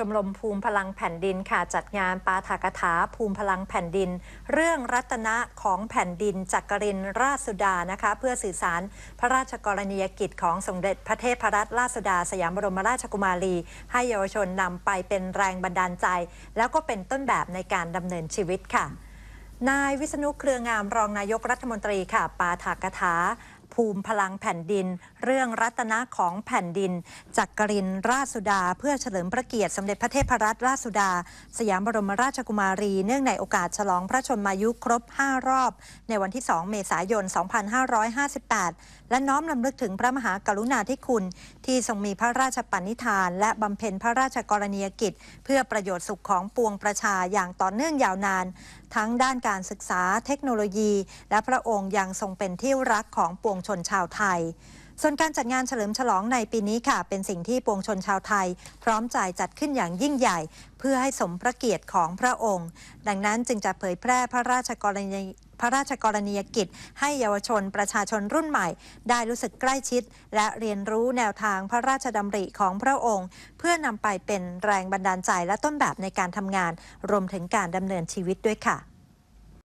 ชมรมภูมิพลังแผ่นดินค่ะจัดงานปาฐกถาภูมิพลังแผ่นดิน เรื่องรัตนะของแผ่นดินจักรินทร์ราชสุดานะคะ เพื่อสื่อสารพระราชกรณียกิจของสมเด็จพระเทพรัตนราชสุดา สยามบรมราชกุมารี ให้เยาวชนนำไปเป็นแรงบันดาลใจ แล้วก็เป็นต้นแบบในการดำเนินชีวิตค่ะนายวิษณุเครืองามรองนายกรัฐมนตรีค่ะ ปาฐกถา ภูมิพลังแผ่นดิน เรื่องรัตนะของแผ่นดิน จักรินทร์ราชสุดา เพื่อเฉลิมพระเกียรติสมเด็จพระเทพรัตนราชสุดา สยามบรมราชกุมารี เนื่องในโอกาสฉลองพระชนมายุครบ 5 รอบ ในวันที่ 2 เมษายน 2558 และน้อมลำลึกถึงพระมหากรุณาธิคุณ ที่ทรงมีพระราชปณิธาน และบำเพ็ญพระราชกรณียกิจ เพื่อประโยชน์สุขของปวงประชาอย่างต่อเนื่องยาวนาน ทั้งด้านการศึกษาเทคโนโลยี และพระองค์ยังทรงเป็นที่รักของปวงชนชาวไทย ส่วนการจัดงานเฉลิมฉลองในปีนี้ค่ะ เป็นสิ่งที่ปวงชนชาวไทย พร้อมใจจัดขึ้นอย่างยิ่งใหญ่ เพื่อให้สมพระเกียรติของพระองค์ ดังนั้นจึงจะเผยแพร่พระราชกรณีพระราชกรณียกิจ ให้เยาวชนประชาชนรุ่นใหม่ ได้รู้สึกใกล้ชิด และเรียนรู้แนวทางพระราชดำริของพระองค์ เพื่อนำไปเป็นแรงบันดาลใจและต้นแบบในการทำงาน รวมถึงการดำเนินชีวิตด้วยค่ะ